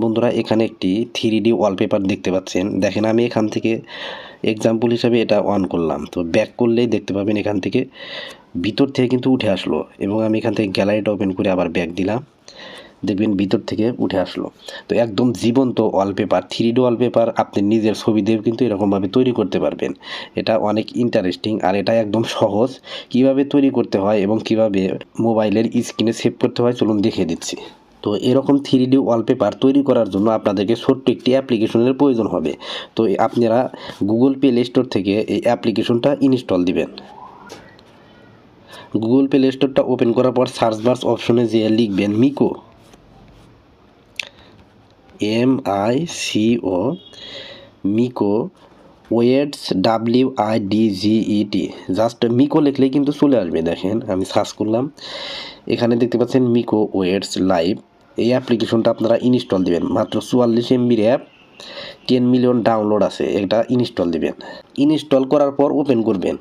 বন্ধুরা, এখানে একটি থ্রি ডি ওয়ালপেপার দেখতে পাচ্ছেন। দেখেন, আমি এখান থেকে এক্সাম্পল হিসাবে এটা অন করলাম। তো ব্যাক করলেই দেখতে পাবেন এখান থেকে ভিতর থেকে কিন্তু উঠে আসলো এবং আমি এখান থেকে গ্যালারিটা ওপেন করে আবার ব্যাক দিলাম। দেখবেন ভিতর থেকে উঠে আসলো। তো একদম জীবন্ত ওয়ালপেপার থ্রি ডি ওয়ালপেপার আপনি নিজের ছবি দিয়েও কিন্তু এরকমভাবে তৈরি করতে পারবেন। এটা অনেক ইন্টারেস্টিং আর এটা একদম সহজ। কীভাবে তৈরি করতে হয় এবং কীভাবে মোবাইলের স্ক্রিনে সেভ করতে হয়, চলুন দেখিয়ে দিচ্ছি। তো এরকম থ্রি ডি ওয়ালপেপার তৈরি করার জন্য আপনাদেরকে ছোট্ট একটি অ্যাপ্লিকেশনের প্রয়োজন হবে। তো আপনারা গুগল প্লে স্টোর থেকে এই অ্যাপ্লিকেশনটা ইনস্টল দিবেন। গুগল প্লে স্টোরটা ওপেন করার পর সার্চ বার্স অপশনে যেয়ে লিখবেন Miko M I C O Miko weds W I D G E T just Miko লিখলেই কিন্তু চলে আসবে, দেখেন। আমি সার্চ করলাম। এখানে দেখতে পাচ্ছেন মিকো ওয়েডস লাইভ এই অ্যাপ্লিকেশনটা আপনারা ইনস্টল দিবেন। মাত্র চুয়াল্লিশ এমবির অ্যাপ টেন মিলিয়ন ডাউনলোড আছে, এটা ইনস্টল দিবেন। ইনস্টল করার পর ওপেন করবেন।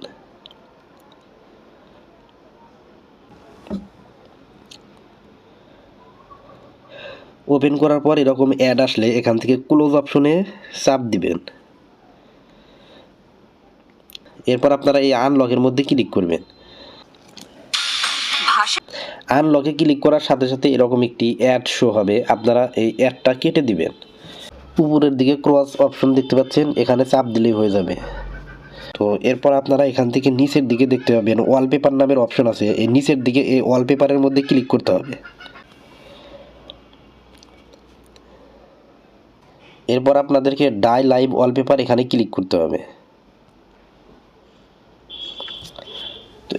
ওপেন করার পর এরকম অ্যাড আসলে এখান থেকে ক্লোজ অপশনে চাপ দিবেন। এরপর আপনারা এই আনলকের মধ্যে ক্লিক করবেন। আনলকে ক্লিক করার সাথে সাথে এরকম একটি অ্যাড শো হবে। আপনারা এই অ্যাডটা কেটে দিবেন। উপরের দিকে ক্রস অপশন দেখতে পাচ্ছেন, এখানে চাপ দিলেই হয়ে যাবে। তো এরপর আপনারা এখান থেকে নিচের দিকে দেখতে পাবেন ওয়ালপেপার নামের অপশন আছে। এই নিচের দিকে এই ওয়ালপেপারের মধ্যে ক্লিক করতে হবে। এরপর আপনাদেরকে ডাই লাইভ ওয়ালপেপার এখানে ক্লিক করতে হবে।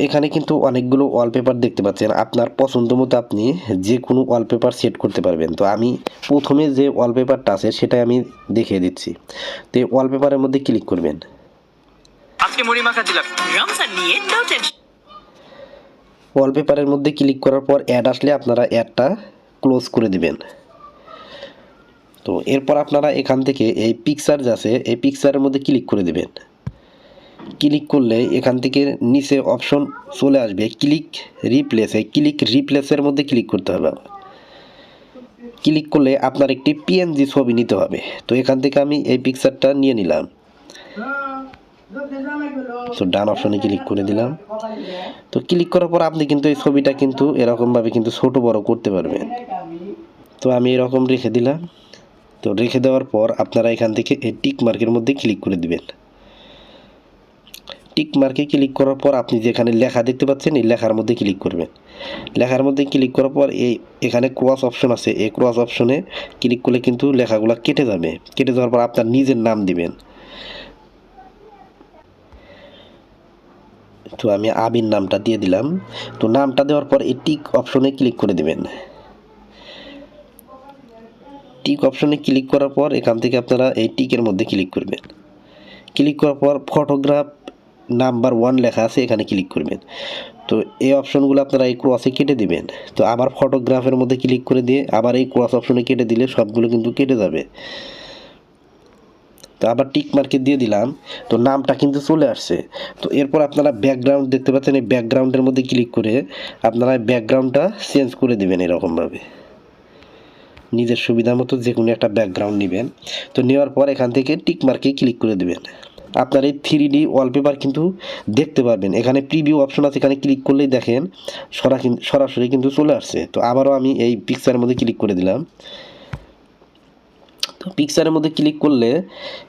এখানে কিন্তু অনেকগুলো ওয়ালপেপার দেখতে পাচ্ছেন। আপনার পছন্দ মতো আপনি যে কোনো ওয়ালপেপার সেট করতে পারবেন। তো আমি প্রথমে যে ওয়ালপেপারটা আছে সেটাই আমি দেখিয়ে দিচ্ছি। তো এই ওয়ালপেপারের মধ্যে ক্লিক করবেন। আজকে মুড়ি মাখা দিলাম নিয়ে নো টেনশন ওয়ালপেপারের মধ্যে ক্লিক করার পর অ্যাড আসলে আপনারা অ্যাডটা ক্লোজ করে দিবেন। তো এরপর আপনারা এখান থেকে এই পিকচার আছে এই পিকচারের মধ্যে ক্লিক করে দিবেন। ক্লিক করলে এখান থেকে নিচে অপশন চলে আসবে। ক্লিক রিপ্লেস ক্লিক রিপ্লেসের মধ্যে ক্লিক করতে হবে। ক্লিক করলে আপনার একটি পিএনজি ছবি নিতে হবে। তো এখান থেকে আমি এই পিকচারটা নিয়ে নিলাম। তো ডান অপশনে ক্লিক করে দিলাম। তো ক্লিক করার পর আপনি কিন্তু এই ছবিটা কিন্তু এরকমভাবে কিন্তু ছোট, বড় করতে পারবেন। তো আমি এরকম রেখে দিলাম। তো রেখে দেওয়ার পর আপনারা এখান থেকে এই টিক মার্কের মধ্যে ক্লিক করে দিবেন। টিক মার্কে ক্লিক করার পর আপনি যেখানে লেখা দেখতে পাচ্ছেন, এই লেখার মধ্যে ক্লিক করবেন। লেখার মধ্যে ক্লিক করার পর এই এখানে ক্রস অপশন আছে। এই ক্রস অপশনে ক্লিক করলে কিন্তু লেখাগুলো কেটে যাবে। কেটে যাওয়ার পর আপনার নিজের নাম দিবেন। তো আমি আবির নামটা দিয়ে দিলাম। তো নামটা দেওয়ার পর এই টিক অপশনে ক্লিক করে দিবেন। টিক অপশনে ক্লিক করার পর এখান থেকে আপনারা এই টিকের মধ্যে ক্লিক করবেন। ক্লিক করার পর ফটোগ্রাফ নাম্বার ওয়ান লেখা আছে, এখানে ক্লিক করবেন। তো এই অপশনগুলো আপনারা এই ক্রসে কেটে দিবেন। তো আবার ফটোগ্রাফের মধ্যে ক্লিক করে দিয়ে আবার এই ক্রস অপশনে কেটে দিলে সবগুলো কিন্তু কেটে যাবে। তো আবার টিক মার্কে দিয়ে দিলাম। তো নামটা কিন্তু চলে আসছে। তো এরপর আপনারা ব্যাকগ্রাউন্ড দেখতে পাচ্ছেন, এই ব্যাকগ্রাউন্ডের মধ্যে ক্লিক করে আপনারা ব্যাকগ্রাউন্ডটা চেঞ্জ করে দেবেন এরকমভাবে। নিজের সুবিধা মতো যে কোনো একটা ব্যাকগ্রাউন্ড নেবেন। তো নেওয়ার পর এখান থেকে টিক মার্কে ক্লিক করে দেবেন। আপনার এই থ্রি ডি ওয়ালপেপার কিন্তু দেখতে পারবেন। এখানে প্রিভিউ অপশন আছে, এখানে ক্লিক করলেই দেখেন সরা সরাসরি কিন্তু চলে আসছে। তো আবারও আমি এই পিকচারের মধ্যে ক্লিক করে দিলাম। তো পিকচারের মধ্যে ক্লিক করলে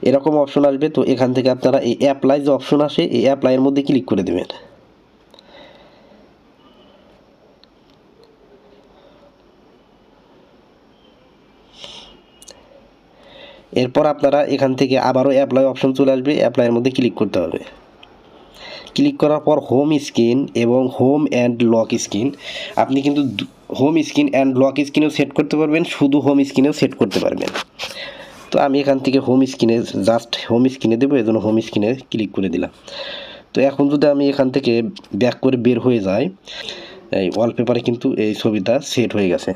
এরকম অপশন আসবে। তো এখান থেকে আপনারা এই অ্যাপ্লাই যে অপশন আসে, এই অ্যাপ্লাইয়ের মধ্যে ক্লিক করে দেবেন। এরপর আপনারা এখান থেকে আবারও অ্যাপ্লাই অপশন চলে আসবে। অ্যাপ্লাইয়ের মধ্যে ক্লিক করতে হবে। ক্লিক করার পর হোম স্ক্রিন এবং হোম অ্যান্ড লক স্ক্রিন আপনি কিন্তু হোম স্ক্রিন অ্যান্ড লক স্ক্রিনেও সেট করতে পারবেন, শুধু হোম স্ক্রিনেও সেট করতে পারবেন। তো আমি এখান থেকে হোম স্ক্রিনে জাস্ট হোম স্ক্রিনে দেবো এই জন্য হোম স্ক্রিনে ক্লিক করে দিলাম। তো এখন যদি আমি এখান থেকে ব্যাক করে বের হয়ে যাই এই ওয়ালপেপারে কিন্তু এই ছবিটা সেট হয়ে গেছে।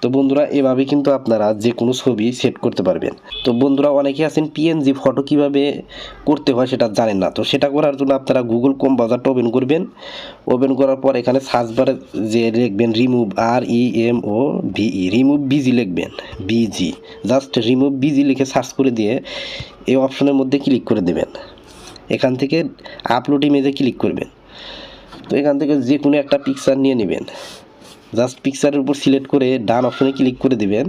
তো বন্ধুরা, এভাবে কিন্তু আপনারা যে কোনো ছবি সেট করতে পারবেন। তো বন্ধুরা অনেকে আছেন পিএনজি ফটো কীভাবে করতে হয় সেটা জানেন না। তো সেটা করার জন্য আপনারা গুগল কম বাজারটা ওপেন করবেন। ওপেন করার পর এখানে সার্চ বারে যে লিখবেন remove R E M O V E remove BG লিখবেন। বিজি জাস্ট রিমুভ বিজি লিখে সার্চ করে দিয়ে এই অপশনের মধ্যে ক্লিক করে দেবেন। এখান থেকে আপলোড ইমেজে ক্লিক করবেন। তো এখান থেকে যে কোনো একটা পিকচার নিয়ে নেবেন। জাস্ট পিকচারের উপর সিলেক্ট করে ডান অপশনে ক্লিক করে দিবেন।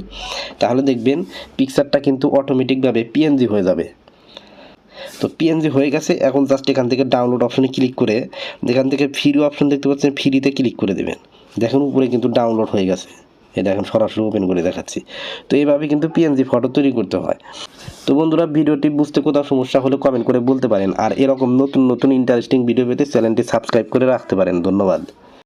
তাহলে দেখবেন পিকচারটা কিন্তু অটোমেটিকভাবে পিএনজি হয়ে যাবে। তো পিএনজি হয়ে গেছে, এখন জাস্ট এখান থেকে ডাউনলোড অপশনে ক্লিক করে এখান থেকে ফ্রি অপশন দেখতে পাচ্ছেন ফ্রিতে ক্লিক করে দেবেন। দেখেন উপরে কিন্তু ডাউনলোড হয়ে গেছে। এই এখন সরাসরি ওপেন করে দেখাচ্ছি। তো এইভাবে কিন্তু পিএনজি ফটো তৈরি করতে হয়। তো বন্ধুরা, ভিডিওটি বুঝতে কোথাও সমস্যা হলে কমেন্ট করে বলতে পারেন। আর এরকম নতুন নতুন ইন্টারেস্টিং ভিডিও পেতে চ্যানেলটি সাবস্ক্রাইব করে রাখতে পারেন। ধন্যবাদ।